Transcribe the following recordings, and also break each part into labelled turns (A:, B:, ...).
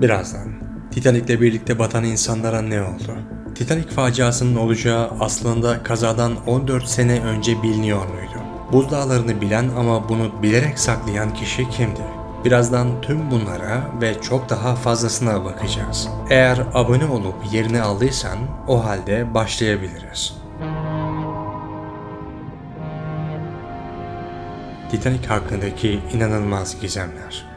A: Birazdan. Titanic'le birlikte batan insanlara ne oldu? Titanic faciasının olacağı aslında kazadan 14 sene önce biliniyor muydu? Buzdağlarını bilen ama bunu bilerek saklayan kişi kimdi? Birazdan tüm bunlara ve çok daha fazlasına bakacağız. Eğer abone olup yerini aldıysan o halde başlayabiliriz. Titanic hakkındaki inanılmaz gizemler.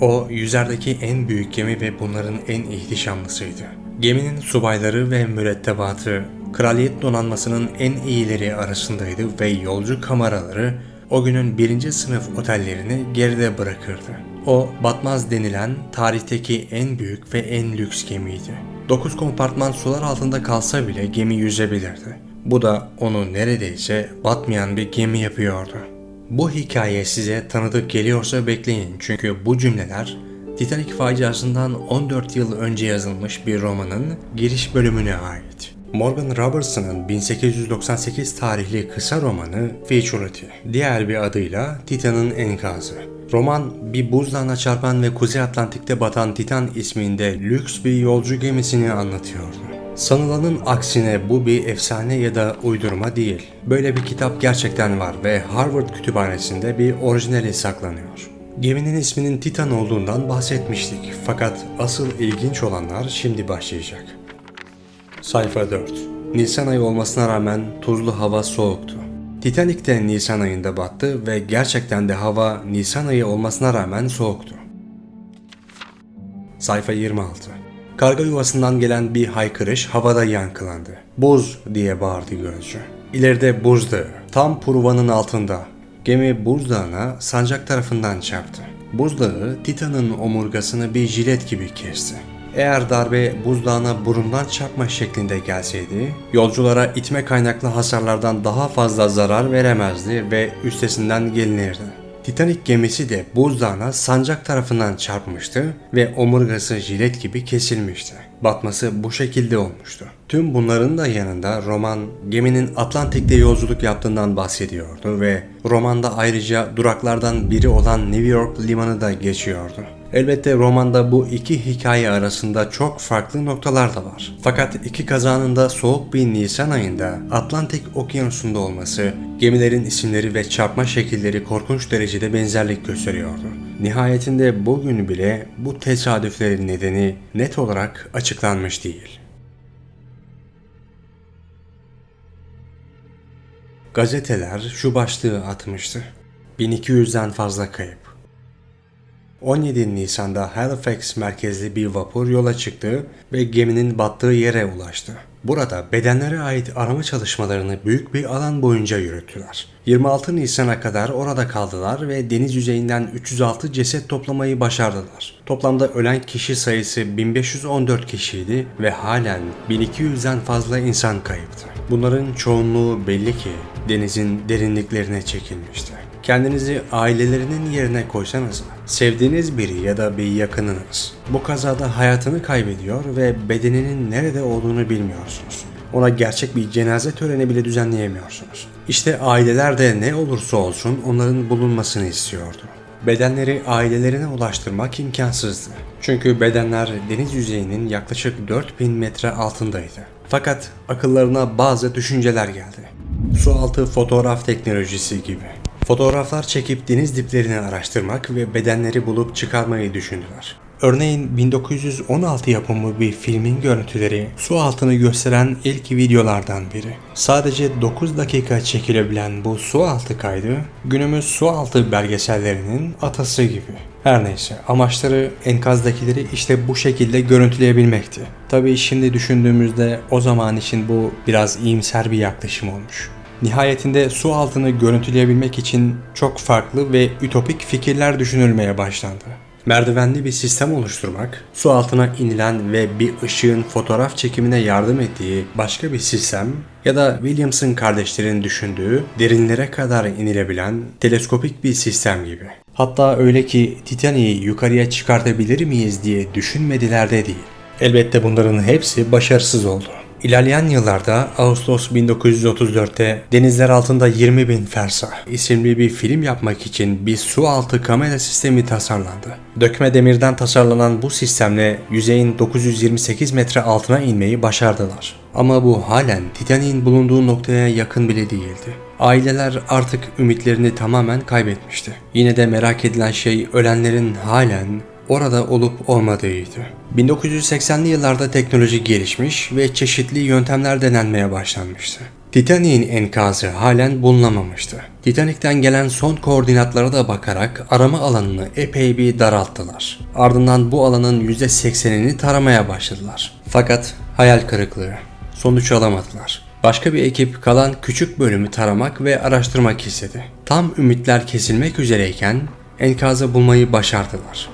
A: O yüzerdeki en büyük gemi ve bunların en ihtişamlısıydı. Geminin subayları ve mürettebatı kraliyet donanmasının en iyileri arasındaydı ve yolcu kameraları o günün birinci sınıf otellerini geride bırakırdı. O batmaz denilen tarihteki en büyük ve en lüks gemiydi. 9 kompartman sular altında kalsa bile gemi yüzebilirdi. Bu da onu neredeyse batmayan bir gemi yapıyordu. Bu hikaye size tanıdık geliyorsa bekleyin çünkü bu cümleler Titanic faciasından 14 yıl önce yazılmış bir romanın giriş bölümüne ait. Morgan Robertson'ın 1898 tarihli kısa romanı Futurity, diğer bir adıyla Titan'ın enkazı. Roman bir buzdağına çarpan ve Kuzey Atlantik'te batan Titan isminde lüks bir yolcu gemisini anlatıyordu. Sanılanın aksine bu bir efsane ya da uydurma değil. Böyle bir kitap gerçekten var ve Harvard kütüphanesinde bir orijinali saklanıyor. Geminin isminin Titan olduğundan bahsetmiştik fakat asıl ilginç olanlar şimdi başlayacak. Sayfa 4 Nisan ayı olmasına rağmen tuzlu hava soğuktu. Titanic de Nisan ayında battı ve gerçekten de hava Nisan ayı olmasına rağmen soğuktu. Sayfa 26 Karga yuvasından gelen bir haykırış havada yankılandı. Buz diye bağırdı gözcü. İleride buzdağı, tam Pruva'nın altında. Gemi buzdağına sancak tarafından çarptı. Buzdağı Titan'ın omurgasını bir jilet gibi kesti. Eğer darbe buzdağına burundan çarpma şeklinde gelseydi, yolculara itme kaynaklı hasarlardan daha fazla zarar veremezdi ve üstesinden gelinirdi. Titanic gemisi de buzdağına sancak tarafından çarpmıştı ve omurgası jilet gibi kesilmişti. Batması bu şekilde olmuştu. Tüm bunların da yanında roman geminin Atlantik'te yolculuk yaptığından bahsediyordu ve romanda ayrıca duraklardan biri olan New York limanı da geçiyordu. Elbette romanda bu iki hikaye arasında çok farklı noktalar da var. Fakat iki kazanın da soğuk bir Nisan ayında Atlantik Okyanusu'nda olması, gemilerin isimleri ve çarpma şekilleri korkunç derecede benzerlik gösteriyordu. Nihayetinde bugün bile bu tesadüflerin nedeni net olarak açıklanmış değil. Gazeteler şu başlığı atmıştı. 1200'den fazla kayıp. 17 Nisan'da Halifax merkezli bir vapur yola çıktı ve geminin battığı yere ulaştı. Burada bedenlere ait arama çalışmalarını büyük bir alan boyunca yürüttüler. 26 Nisan'a kadar orada kaldılar ve deniz yüzeyinden 306 ceset toplamayı başardılar. Toplamda ölen kişi sayısı 1514 kişiydi ve halen 1200'den fazla insan kayıptı. Bunların çoğunluğu belli ki denizin derinliklerine çekilmişti. Kendinizi ailelerinin yerine koysanız sevdiğiniz biri ya da bir yakınınız bu kazada hayatını kaybediyor ve bedeninin nerede olduğunu bilmiyorsunuz. Ona gerçek bir cenaze töreni bile düzenleyemiyorsunuz. İşte aileler de ne olursa olsun onların bulunmasını istiyordu. Bedenleri ailelerine ulaştırmak imkansızdı. Çünkü bedenler deniz yüzeyinin yaklaşık 4000 metre altındaydı. Fakat akıllarına bazı düşünceler geldi. Sualtı fotoğraf teknolojisi gibi. Fotoğraflar çekip deniz diplerini araştırmak ve bedenleri bulup çıkarmayı düşündüler. Örneğin 1916 yapımı bir filmin görüntüleri su altını gösteren ilk videolardan biri. Sadece 9 dakika çekilebilen bu su altı kaydı günümüz su altı belgesellerinin atası gibi. Her neyse amaçları enkazdakileri işte bu şekilde görüntüleyebilmekti. Tabii şimdi düşündüğümüzde o zaman için bu biraz iyimser bir yaklaşım olmuş. Nihayetinde su altını görüntüleyebilmek için çok farklı ve ütopik fikirler düşünülmeye başlandı. Merdivenli bir sistem oluşturmak, su altına inilen ve bir ışığın fotoğraf çekimine yardım ettiği başka bir sistem ya da Williamson kardeşlerin düşündüğü derinlere kadar inilebilen teleskopik bir sistem gibi. Hatta öyle ki Titanic'i yukarıya çıkartabilir miyiz diye düşünmediler de değil. Elbette bunların hepsi başarısız oldu. İlerleyen yıllarda Ağustos 1934'te Denizler Altında 20 Bin Fersah isimli bir film yapmak için bir su altı kamera sistemi tasarlandı. Dökme demirden tasarlanan bu sistemle yüzeyin 928 metre altına inmeyi başardılar. Ama bu halen Titanic'in bulunduğu noktaya yakın bile değildi. Aileler artık ümitlerini tamamen kaybetmişti. Yine de merak edilen şey ölenlerin halen orada olup olmadığıydı. 1980'li yıllarda teknoloji gelişmiş ve çeşitli yöntemler denenmeye başlanmıştı. Titanic'in enkazı halen bulunamamıştı. Titanic'ten gelen son koordinatlara da bakarak arama alanını epey bir daralttılar. Ardından bu alanın %80'ini taramaya başladılar. Fakat hayal kırıklığı. Sonuç alamadılar. Başka bir ekip kalan küçük bölümü taramak ve araştırmak istedi. Tam ümitler kesilmek üzereyken enkazı bulmayı başardılar.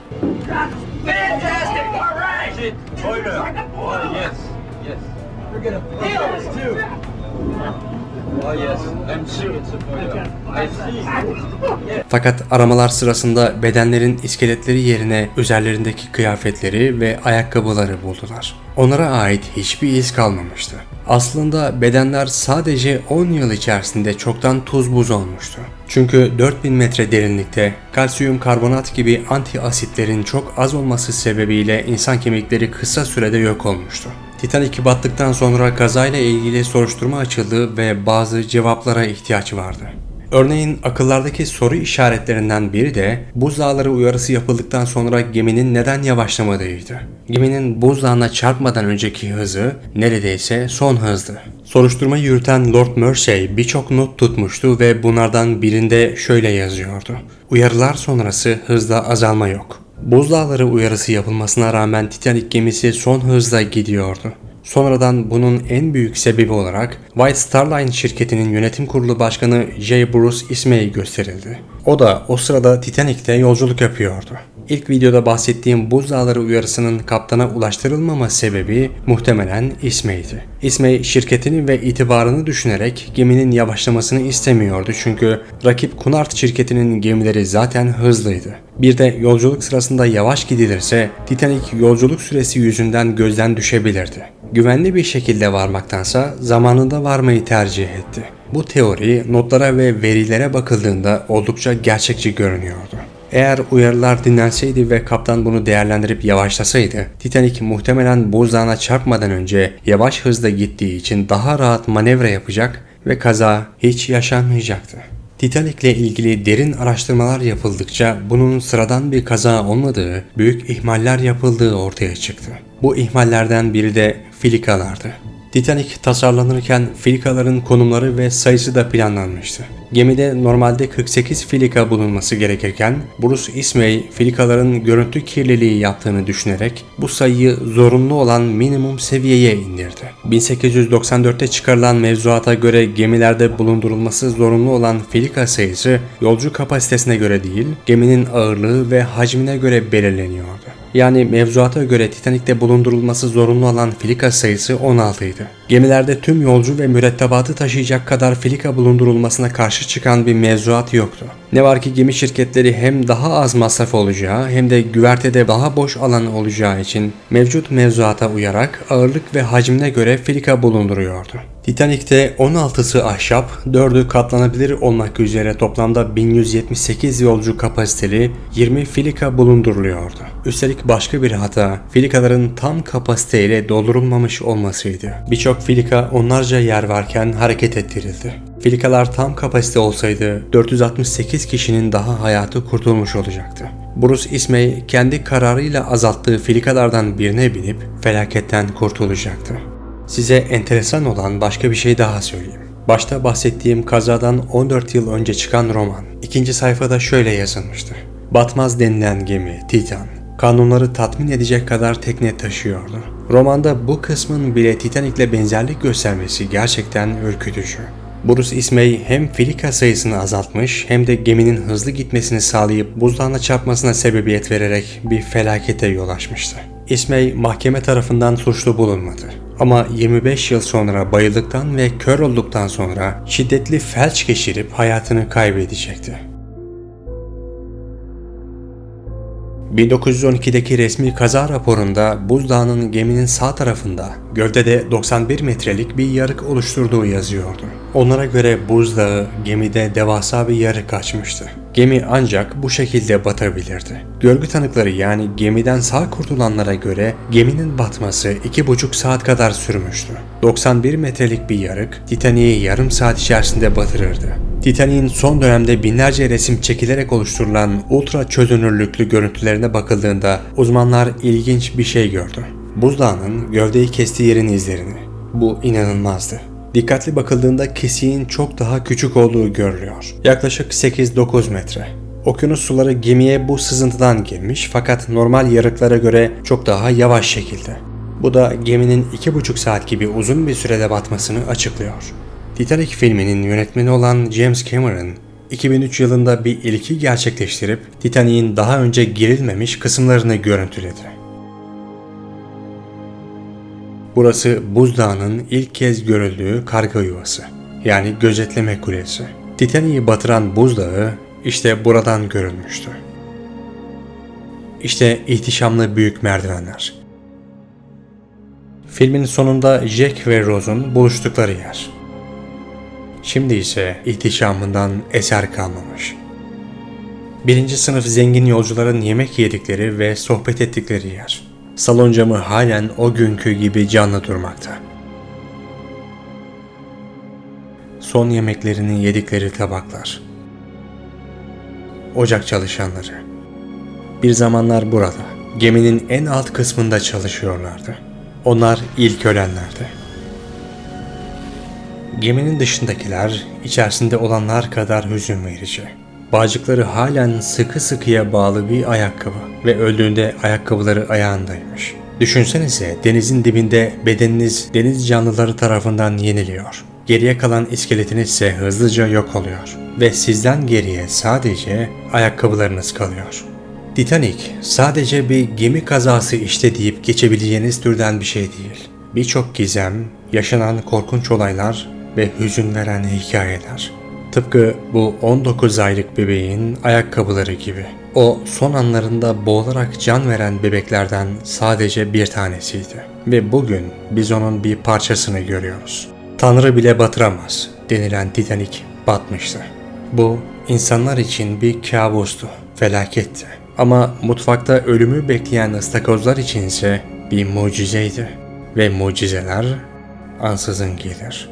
A: Fakat aramalar sırasında bedenlerin iskeletleri yerine üzerlerindeki kıyafetleri ve ayakkabıları buldular. Onlara ait hiçbir iz kalmamıştı. Aslında bedenler sadece 10 yıl içerisinde çoktan tuz buz olmuştu. Çünkü 4000 metre derinlikte kalsiyum karbonat gibi anti asitlerin çok az olması sebebiyle insan kemikleri kısa sürede yok olmuştu. Titanic battıktan sonra kazayla ilgili soruşturma açıldı ve bazı cevaplara ihtiyaç vardı. Örneğin akıllardaki soru işaretlerinden biri de buzdağları uyarısı yapıldıktan sonra geminin neden yavaşlamadığıydı. Geminin buzdağına çarpmadan önceki hızı neredeyse son hızdı. Soruşturma yürüten Lord Mersey birçok not tutmuştu ve bunlardan birinde şöyle yazıyordu. Uyarılar sonrası hızda azalma yok. Buzdağları uyarısı yapılmasına rağmen Titanic gemisi son hızla gidiyordu. Sonradan bunun en büyük sebebi olarak White Star Line şirketinin yönetim kurulu başkanı J. Bruce Ismay gösterildi. O da o sırada Titanic'te yolculuk yapıyordu. İlk videoda bahsettiğim buzdağları uyarısının kaptana ulaştırılmama sebebi muhtemelen Ismay'di. Ismay şirketini ve itibarını düşünerek geminin yavaşlamasını istemiyordu çünkü rakip Cunard şirketinin gemileri zaten hızlıydı. Bir de yolculuk sırasında yavaş gidilirse Titanic yolculuk süresi yüzünden gözden düşebilirdi. Güvenli bir şekilde varmaktansa zamanında varmayı tercih etti. Bu teori notlara ve verilere bakıldığında oldukça gerçekçi görünüyordu. Eğer uyarılar dinlenseydi ve kaptan bunu değerlendirip yavaşlasaydı, Titanic muhtemelen buzdağına çarpmadan önce yavaş hızda gittiği için daha rahat manevra yapacak ve kaza hiç yaşanmayacaktı. Titanic ile ilgili derin araştırmalar yapıldıkça bunun sıradan bir kaza olmadığı, büyük ihmaller yapıldığı ortaya çıktı. Bu ihmallerden biri de filikalardı. Titanic tasarlanırken filikaların konumları ve sayısı da planlanmıştı. Gemide normalde 48 filika bulunması gerekirken Bruce Ismay filikaların görüntü kirliliği yaptığını düşünerek bu sayıyı zorunlu olan minimum seviyeye indirdi. 1894'te çıkarılan mevzuata göre gemilerde bulundurulması zorunlu olan filika sayısı yolcu kapasitesine göre değil, geminin ağırlığı ve hacmine göre belirleniyordu. Yani mevzuata göre Titanic'te bulundurulması zorunlu olan filika sayısı 16 idi. Gemilerde tüm yolcu ve mürettebatı taşıyacak kadar filika bulundurulmasına karşı çıkan bir mevzuat yoktu. Ne var ki gemi şirketleri hem daha az masraf olacağı hem de güvertede daha boş alan olacağı için mevcut mevzuata uyarak ağırlık ve hacmine göre filika bulunduruyordu. Titanic'te 16'sı ahşap, 4'ü katlanabilir olmak üzere toplamda 1178 yolcu kapasiteli 20 filika bulunduruluyordu. Üstelik başka bir hata filikaların tam kapasiteyle doldurulmamış olmasıydı. Birçok filika onlarca yer varken hareket ettirildi. Filikalar tam kapasite olsaydı 468 kişinin daha hayatı kurtulmuş olacaktı. Bruce Ismay kendi kararıyla azalttığı filikalardan birine binip felaketten kurtulacaktı. Size enteresan olan başka bir şey daha söyleyeyim. Başta bahsettiğim kazadan 14 yıl önce çıkan roman. ikinci sayfada şöyle yazılmıştı. Batmaz denilen gemi Titan kanunları tatmin edecek kadar tekne taşıyordu. Romanda bu kısmın bile Titanic'le benzerlik göstermesi gerçekten ürkütücü. Bruce Ismay hem filika sayısını azaltmış hem de geminin hızlı gitmesini sağlayıp buzdağına çarpmasına sebebiyet vererek bir felakete yol açmıştı. Ismay mahkeme tarafından suçlu bulunmadı. Ama 25 yıl sonra bayıldıktan ve kör olduktan sonra şiddetli felç geçirip hayatını kaybedecekti. 1912'deki resmi kaza raporunda buzdağının geminin sağ tarafında gövdede 91 metrelik bir yarık oluşturduğu yazıyordu. Onlara göre buzdağı gemide devasa bir yarık açmıştı. Gemi ancak bu şekilde batabilirdi. Görgü tanıkları yani gemiden sağ kurtulanlara göre geminin batması 2,5 saat kadar sürmüştü. 91 metrelik bir yarık Titanic'i yarım saat içerisinde batırırdı. Titanic'in son dönemde binlerce resim çekilerek oluşturulan ultra çözünürlüklü görüntülerine bakıldığında uzmanlar ilginç bir şey gördü. Buzdağının gövdeyi kestiği yerin izlerini. Bu inanılmazdı. Dikkatli bakıldığında kesiğin çok daha küçük olduğu görülüyor. Yaklaşık 8-9 metre. Okyanus suları gemiye bu sızıntıdan girmiş fakat normal yarıklara göre çok daha yavaş şekilde. Bu da geminin 2,5 saat gibi uzun bir sürede batmasını açıklıyor. Titanic filminin yönetmeni olan James Cameron, 2003 yılında bir ilki gerçekleştirip Titanic'in daha önce girilmemiş kısımlarını görüntüledi. Burası buzdağının ilk kez görüldüğü karga yuvası. Yani gözetleme kulesi. Titanic'i batıran buzdağı işte buradan görülmüştü. İşte ihtişamlı büyük merdivenler. Filmin sonunda Jack ve Rose'un buluştukları yer. Şimdi ise ihtişamından eser kalmamış. Birinci sınıf zengin yolcuların yemek yedikleri ve sohbet ettikleri yer. Salon camı halen o günkü gibi canlı durmakta. Son yemeklerini yedikleri tabaklar. Ocak çalışanları. Bir zamanlar burada, geminin en alt kısmında çalışıyorlardı. Onlar ilk ölenlerdi. Geminin dışındakiler içerisinde olanlar kadar hüzün verici. Bağcıkları halen sıkı sıkıya bağlı bir ayakkabı ve öldüğünde ayakkabıları ayağındaymış. Düşünsenize denizin dibinde bedeniniz deniz canlıları tarafından yeniliyor. Geriye kalan iskeletiniz ise hızlıca yok oluyor ve sizden geriye sadece ayakkabılarınız kalıyor. Titanic sadece bir gemi kazası işte deyip geçebileceğiniz türden bir şey değil. Birçok gizem, yaşanan korkunç olaylar ve hüzün veren hikayeler. Tıpkı bu 19 aylık bebeğin ayakkabıları gibi. O son anlarında boğularak can veren bebeklerden sadece bir tanesiydi. Ve bugün biz onun bir parçasını görüyoruz. Tanrı bile batıramaz denilen Titanic batmıştı. Bu insanlar için bir kabustu, felaketti. Ama mutfakta ölümü bekleyen ıstakozlar içinse bir mucizeydi. Ve mucizeler ansızın gelir.